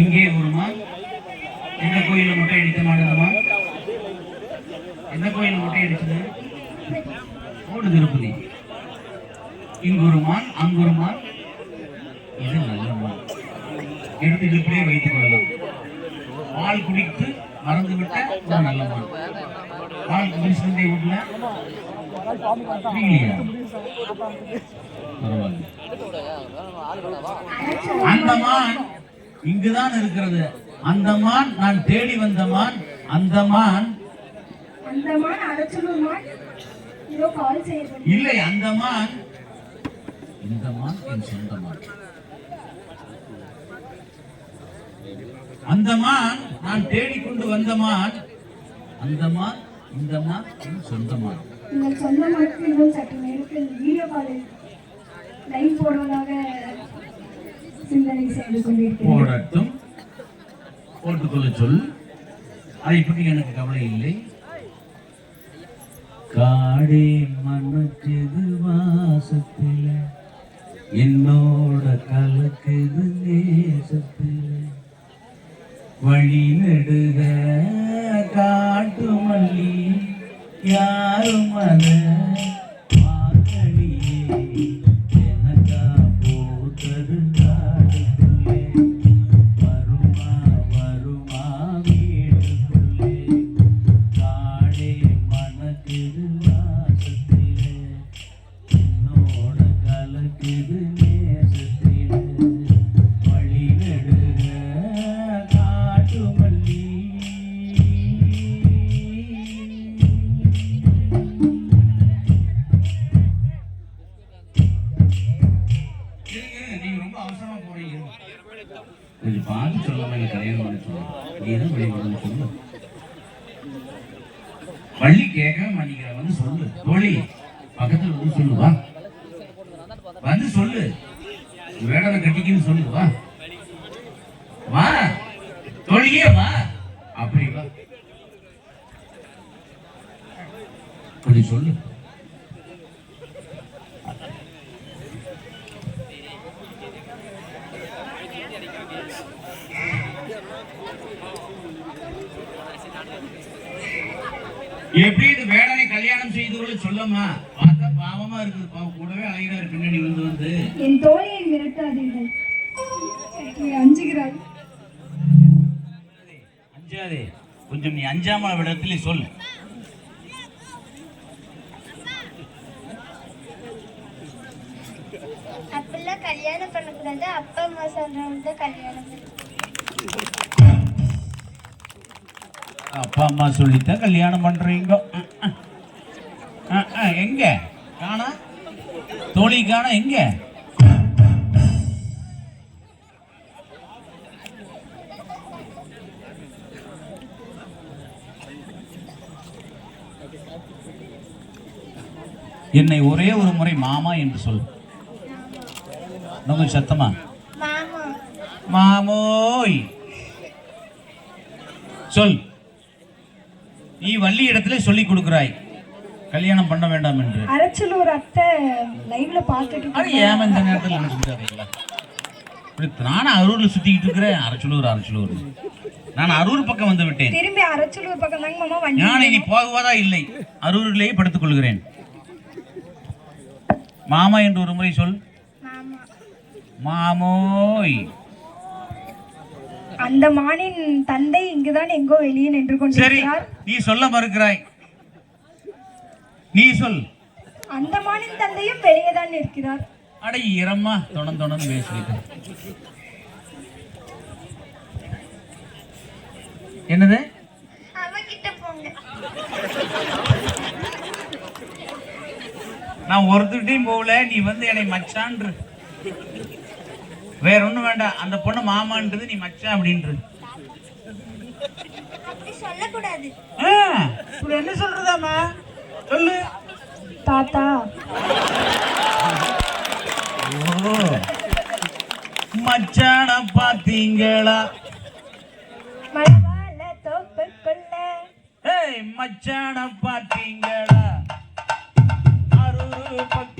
இங்கே ஒருமா எந்த கோயிலில் முட்டை அடித்த மாடுதமா? எந்த கோயிலில் முட்டை அடிச்சது ஓடு திருப்பதி. இங்கு ஒரு மான் அங்கு ஒரு மான் இது நல்ல மான் எடுத்து இடுப்பிலே வைத்துக் கொள்ளலாம். பால் குடித்து மறந்து விட்ட ஒரு நல்ல மான் பால் குடிச்சிருந்தே வீட்டுல அந்த மான் இங்குதான் இருக்கிறது. அந்த மான் நான் தேடி வந்த மான் அந்த மான் இல்லை அந்த மான் இந்த மான் என் சொந்த மான் அந்த மான் நான் தேடிக்கொண்டு வந்த மான் அந்த மான் இந்த மான் என் சொந்த மான் நீங்கள் சொந்த மானுக்கு சற்று நேரத்தில் வீடியோ காலில் லைவ் போடுவதாக சிந்தனை செய்து கொண்டிருக்கிறேன். போடட்டும். போட்டுக்கொள்ள சொல். அதை பற்றி எனக்கு கவலை இல்லை. காடே மனக்குது வாசத்தில என்னோட கலக்குது நேசத்தில. வழி நெடுக காட்டு மல்லி யாரும் அதை பார்க்கலையே கொஞ்சம் பார்த்து சொல்லாம எனக்கு கல்யாணம் பண்ண சொல்லுங்க. நீ தான் வெளியே சொல்லு? வள்ளி கேட்காம மன்னிக்கிற வந்து சொல்லு. தோழி பக்கத்துல வந்து சொல்லு வா. வந்து சொல்லு. வேடனை கட்டிக்கின்னு சொல்லு வா. வா. தோழியே வா. அப்படி வா. கொஞ்சம் சொல்லு. எப்படி இது வேடனை கல்யாணம் செய்து கொள்ள சொல்லம்மா? பார்த்தா பாவமா இருக்குது. பாவம் கூடவே அழகிறாரு பின்னாடி வந்து வந்து. என் தோழியை மிரட்டாதீர்கள். அஞ்சுகிறாள் அஞ்சாதே. கொஞ்சம் நீ அஞ்சாம விடத்துல சொல் அப்பெல்லாம் கல்யாணம் பண்ணக்கூடாது. அப்பா அம்மா சொல்றவங்க கல்யாணம் பண்ணணும். அப்பா அம்மா சொல்லித்தான் கல்யாணம் அஹ், எங்க? காணா? தோழி காணா எங்க? என்னை ஒரே ஒரு முறை மாமா என்று சொல். கொஞ்சம் சத்தமா? மாமா. மாமோய். சொல். நீ வள்ளி இடத்துல சொல்லி கொடுக்கிறாய். கல்யாணம் பண்ண வேண்டாம் என்று. அரைச்சலூர் அத்தை லைவ்ல பார்த்துட்டு அது ஏன் இந்த நேரத்தில் எனக்கு சொல்றாதீங்களா இப்படி நானும் அரூர்ல சுத்திக்கிட்டு இருக்கிறேன் அரச்சலூர் அரச்சலூர். நான் அரூர் பக்கம் வந்து விட்டேன். திரும்பி அரைச்சலூர் பக்கம் தாங்க மாமா வண்டி நான் இனி போகுவதா இல்லை. அரூரிலேயே படுத்துக் கொள்கிறேன். மாமா என்று ஒரு முறை சொல். மாமா. மாமோய். அந்த மானின் தந்தை இங்குதான் எங்கோ வெளியே நின்று கொண்டிருக்கிறார். நீ சொல்ல மறுக்கிறாய். நீ சொல். அந்த மானின் தந்தையும் வெளியே தான் இருக்கிறார் அட இரம்மா தொணன் தொணன் பேசிக்கிட்டு என்னது? நான் ஒருத்தர்கிட்டையும் போகல நீ வந்து என்னை மச்சான்று. வேற ஒண்ணும் வேண்டாம் அந்த பொண்ணு மாமான்றது நீ மச்சான் அப்படின்றது. அப்படி சொல்லக்கூடாது. என்ன சொல்றதாம்மா? சொல்லு. தாத்தா. மச்சான பாத்தீங்களா ஏய் மச்சான பாத்தீங்களா அரூரு பக்கத்திலே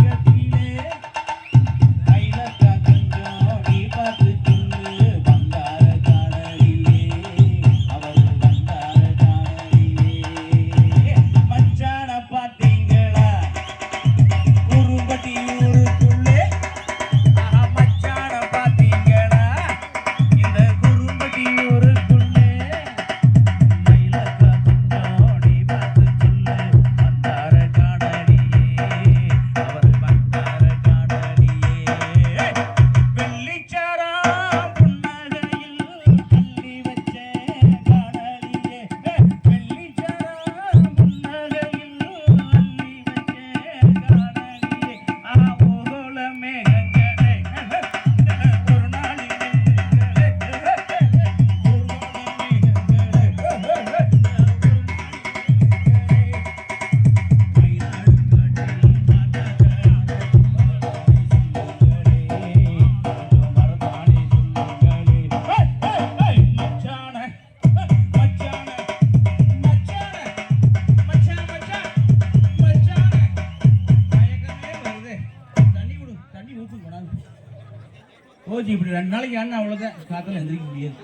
அப்படி ரெண்டு நாளைக்கு ஆனா அவ்வளவுதான். காத்தில் எந்திரிக்க முடியாது.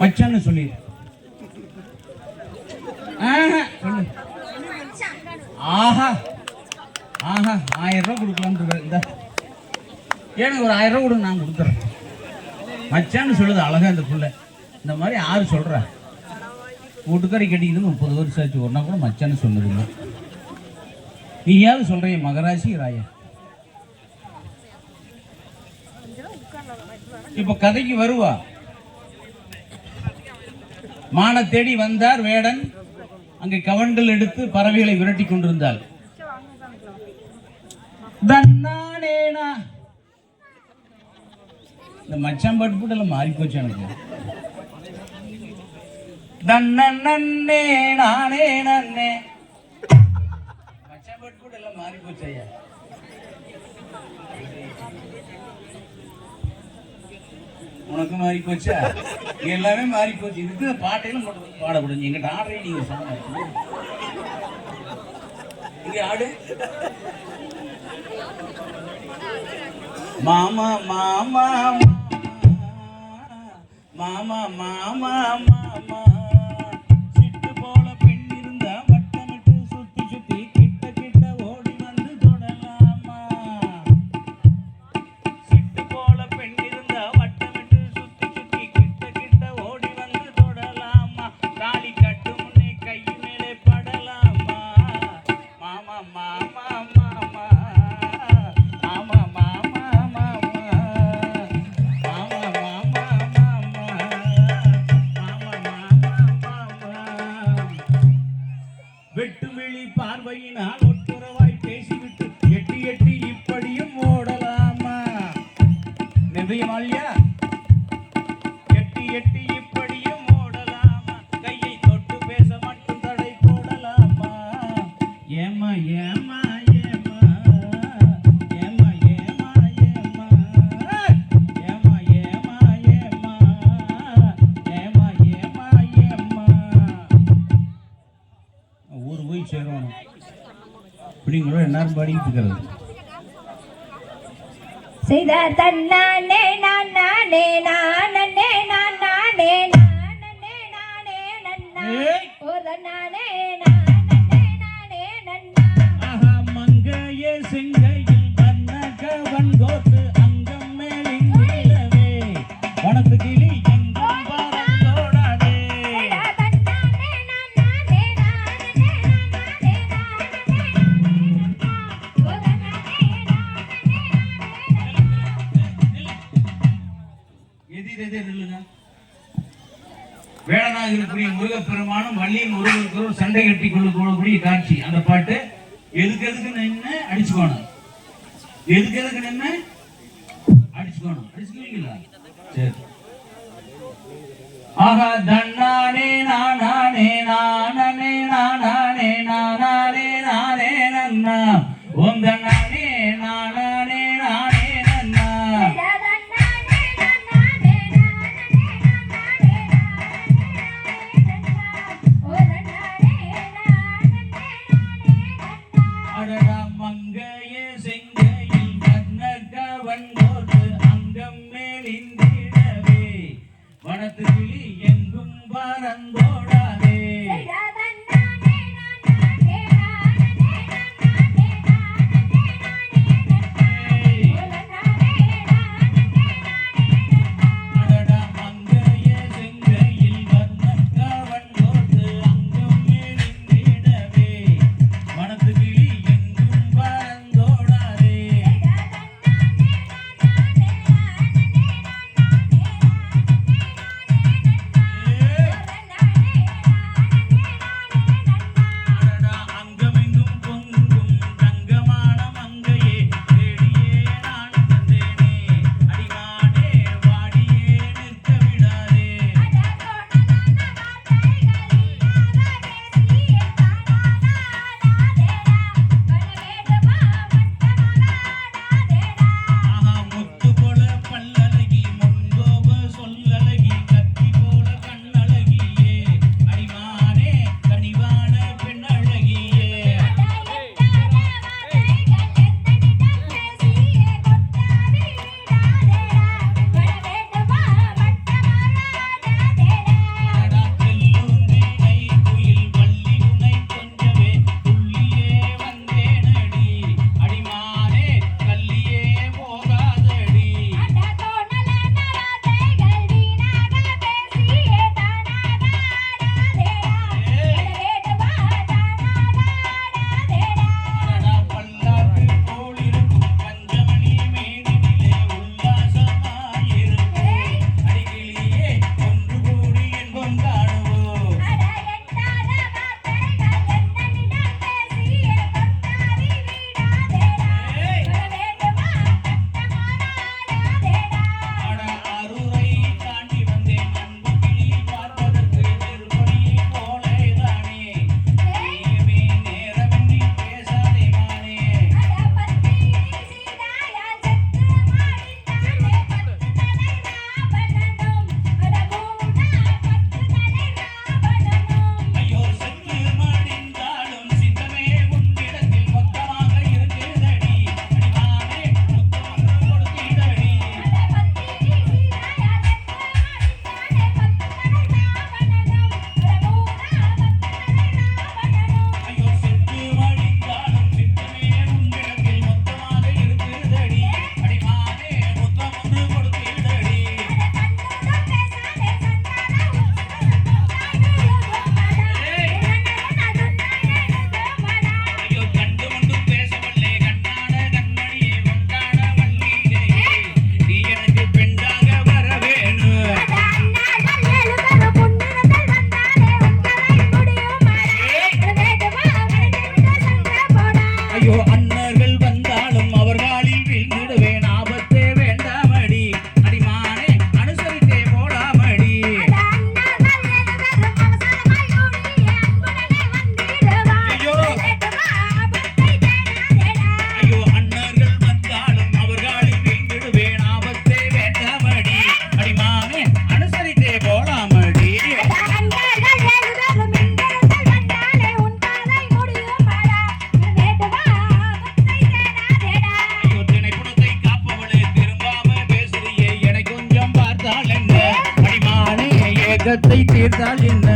மச்சான்னு சொல்லி. ஆஹா சொல்லு. ஆஹா ஆஹா ஆயிரம் ரூபாய் கொடுக்கலான்னு இந்த. எனக்கு ஒரு ஆயிரம் ரூபா கொடுங்க நான் கொடுத்துறேன். மச்சான்னு சொல்லுது அழகா இந்த பிள்ளை. இந்த மாதிரி யாரு சொல்றா. வீட்டுக்காரி கட்டிக்கிட்டு முப்பது வருஷம் ஆச்சு. ஒன்றா கூட மச்சான்னு சொன்னதில்லை. நீயாவது சொல்றீங்க மகராசி ராயா. இப்ப கதைக்கு வருவா. மான தேடி வந்தார் வேடன். அங்கே கவண்டல் எடுத்து பறவைகளை விரட்டி கொண்டிருந்தாள். இந்த மச்சான் பாட்டு போட்டு எல்லாம் மாறி போச்சு எனக்கு. தன்னே நானே நன்னே மச்சான் பாட்டு போட்டு மாறி போச்சு ஐயா. உனக்கு மாறி போச்சா? எல்லாமே மாறி போச்சு. இதுக்கு பாட்டையும் பாடக்கூடாது எங்கிட்ட ஆடுறே நீங்க சொன்ன இங்க ஆடு. மாமா மாமா. மாமா மாமா மாமா. பாவை பார்வையினால் இப்படிங்கிற எல்லாரும் பாடிக்கிட்டு இருக்கிறது செய்த தன்னானே நானே நானே நானே நானே நானே நன்னா ஏய். ஒரு நானே நானே முருகப்பெருமானும் ஒருவருக்கு ஒரு சண்டை கட்டி கொள்ளக்கூடிய காட்சி. அந்த பாட்டு எதுக்கு எதுக்கு நின்று அடிச்சுக்கணும். எதுக்கு எதுக்கு நின்று அடிச்சுக்கணும். அடிச்சுக்குவீங்களா சரி. ஆகா தன்னானே நானானே நானே நானானே நானானே நானே நன்னா ஓம் தாகத்தை தீர்த்தால் என்ன?